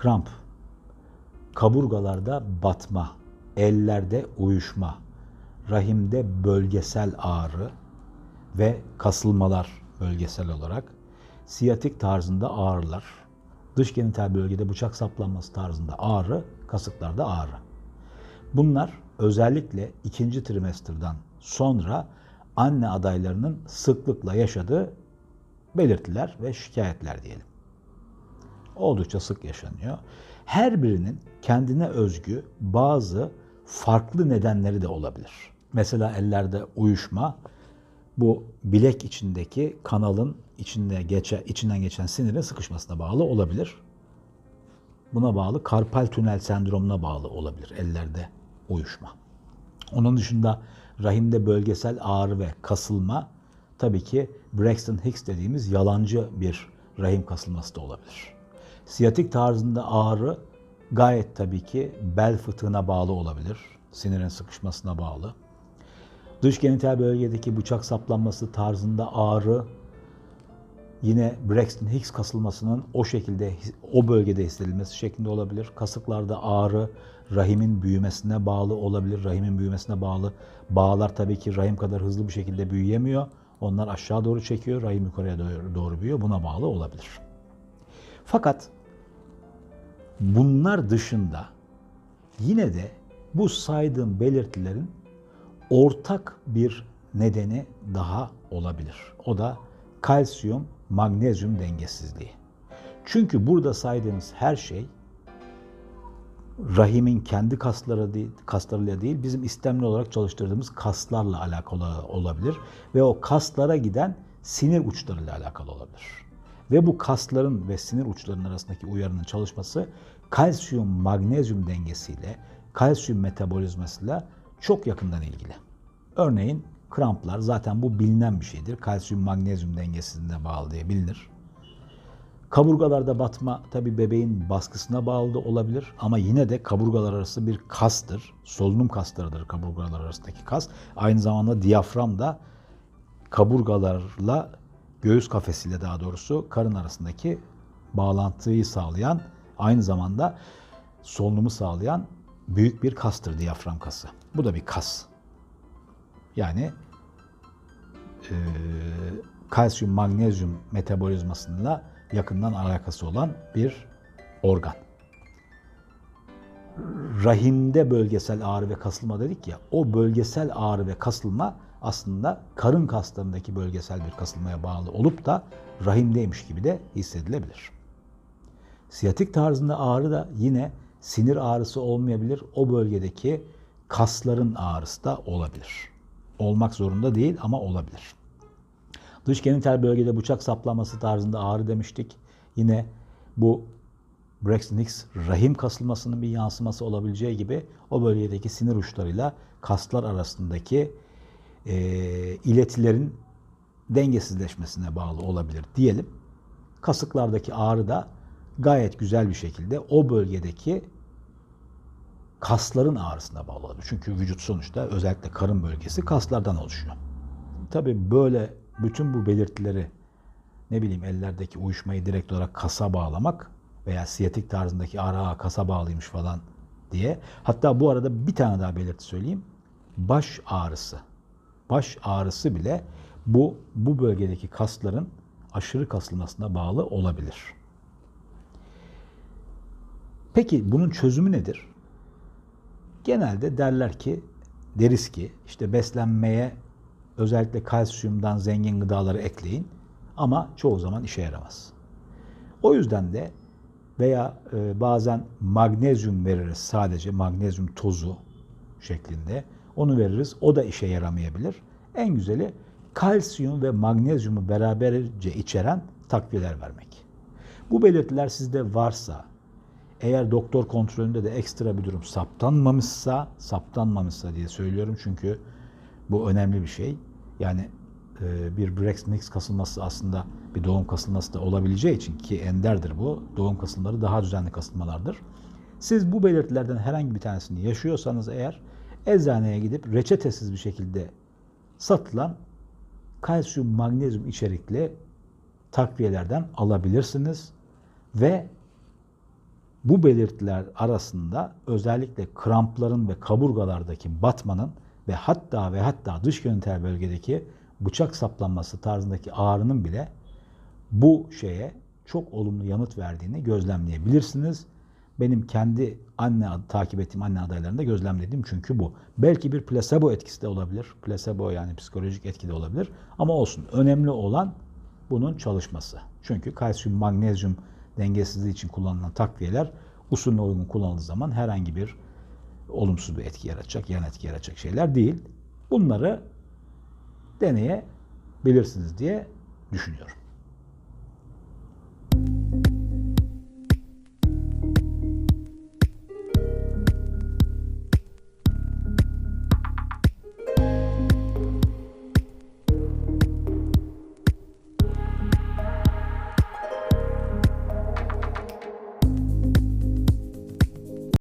Kramp, kaburgalarda batma, ellerde uyuşma, rahimde bölgesel ağrı ve kasılmalar bölgesel olarak, siyatik tarzında ağrılar, dış genital bölgede bıçak saplanması tarzında ağrı, kasıklarda ağrı. Bunlar özellikle ikinci trimesterden sonra anne adaylarının sıklıkla yaşadığı belirtiler ve şikayetler diyelim oldukça sık yaşanıyor. Her birinin kendine özgü bazı farklı nedenleri de olabilir. Mesela ellerde uyuşma bu bilek içindeki kanalın içinde geçe, içinden geçen sinirin sıkışmasına bağlı olabilir. Buna bağlı karpal tünel sendromuna bağlı olabilir ellerde uyuşma. Onun dışında rahimde bölgesel ağrı ve kasılma tabii ki Braxton Hicks dediğimiz yalancı bir rahim kasılması da olabilir. Siyatik tarzında ağrı gayet tabii ki bel fıtığına bağlı olabilir. Sinirin sıkışmasına bağlı. Dış genital bölgedeki bıçak saplanması tarzında ağrı yine Braxton Hicks kasılmasının o şekilde o bölgede hissedilmesi şeklinde olabilir. Kasıklarda ağrı rahimin büyümesine bağlı olabilir. Rahimin büyümesine bağlı. Bağlar tabii ki rahim kadar hızlı bir şekilde büyüyemiyor. Onlar aşağı doğru çekiyor, rahim yukarıya doğru, büyüyor. Buna bağlı olabilir. Fakat bunlar dışında yine de bu saydığım belirtilerin ortak bir nedeni daha olabilir. O da kalsiyum magnezyum dengesizliği. Çünkü burada saydığımız her şey rahimin kendi kasları değil, kaslarıyla değil, bizim istemli olarak çalıştırdığımız kaslarla alakalı olabilir ve o kaslara giden sinir uçlarıyla alakalı olabilir. Ve bu kasların ve sinir uçlarının arasındaki uyarının çalışması kalsiyum magnezyum dengesiyle, kalsiyum metabolizmasıyla çok yakından ilgili. Örneğin kramplar zaten bu bilinen bir şeydir. Kalsiyum magnezyum dengesizliğine bağlı diye bilinir. Kaburgalarda batma tabi bebeğin baskısına bağlı da olabilir ama yine de kaburgalar arası bir kastır. Solunum kaslarıdır kaburgalar arasındaki kas. Aynı zamanda diyafram da kaburgalarla göğüs kafesiyle daha doğrusu karın arasındaki bağlantıyı sağlayan aynı zamanda solunumu sağlayan büyük bir kastır diyafram kası. Bu da bir kas. Yani e, kalsiyum magnezyum metabolizmasıyla yakından alakası olan bir organ. Rahimde bölgesel ağrı ve kasılma dedik ya, o bölgesel ağrı ve kasılma aslında karın kaslarındaki bölgesel bir kasılmaya bağlı olup da rahimdeymiş gibi de hissedilebilir. Siyatik tarzında ağrı da yine sinir ağrısı olmayabilir. O bölgedeki kasların ağrısı da olabilir. Olmak zorunda değil ama olabilir. Dış genital bölgede bıçak saplaması tarzında ağrı demiştik. Yine bu Braxton Hicks rahim kasılmasının bir yansıması olabileceği gibi o bölgedeki sinir uçlarıyla kaslar arasındaki e, iletilerin dengesizleşmesine bağlı olabilir diyelim. Kasıklardaki ağrı da gayet güzel bir şekilde o bölgedeki kasların ağrısına bağlı olabilir. Çünkü vücut sonuçta özellikle karın bölgesi kaslardan oluşuyor. Tabii böyle bütün bu belirtileri ne bileyim ellerdeki uyuşmayı direkt olarak kasa bağlamak veya siyatik tarzındaki ara kasa bağlıymış falan diye. Hatta bu arada bir tane daha belirti söyleyeyim. Baş ağrısı. Baş ağrısı bile bu bu bölgedeki kasların aşırı kasılmasına bağlı olabilir. Peki bunun çözümü nedir? Genelde derler ki deriz ki işte beslenmeye özellikle kalsiyumdan zengin gıdaları ekleyin ama çoğu zaman işe yaramaz. O yüzden de veya e, bazen magnezyum veririz sadece magnezyum tozu şeklinde onu veririz o da işe yaramayabilir. En güzeli kalsiyum ve magnezyumu beraberce içeren takviyeler vermek. Bu belirtiler sizde varsa eğer doktor kontrolünde de ekstra bir durum saptanmamışsa, saptanmamışsa diye söylüyorum çünkü bu önemli bir şey. Yani e, bir Hicks kasılması aslında bir doğum kasılması da olabileceği için ki enderdir bu. Doğum kasılmaları daha düzenli kasılmalardır. Siz bu belirtilerden herhangi bir tanesini yaşıyorsanız eğer eczaneye gidip reçetesiz bir şekilde satılan kalsiyum, magnezyum içerikli takviyelerden alabilirsiniz ve Bu belirtiler arasında özellikle krampların ve kaburgalardaki batmanın ve hatta ve hatta dış genital bölgedeki bıçak saplanması tarzındaki ağrının bile bu şeye çok olumlu yanıt verdiğini gözlemleyebilirsiniz. Benim kendi anne takip ettiğim anne adaylarında gözlemlediğim çünkü bu. Belki bir plasebo etkisi de olabilir. Plasebo yani psikolojik etki de olabilir. Ama olsun. Önemli olan bunun çalışması. Çünkü kalsiyum, magnezyum dengesizliği için kullanılan takviyeler usulüne uygun kullanıldığı zaman herhangi bir olumsuz bir etki yaratacak, yan etki yaratacak şeyler değil. Bunları deneyebilirsiniz diye düşünüyorum.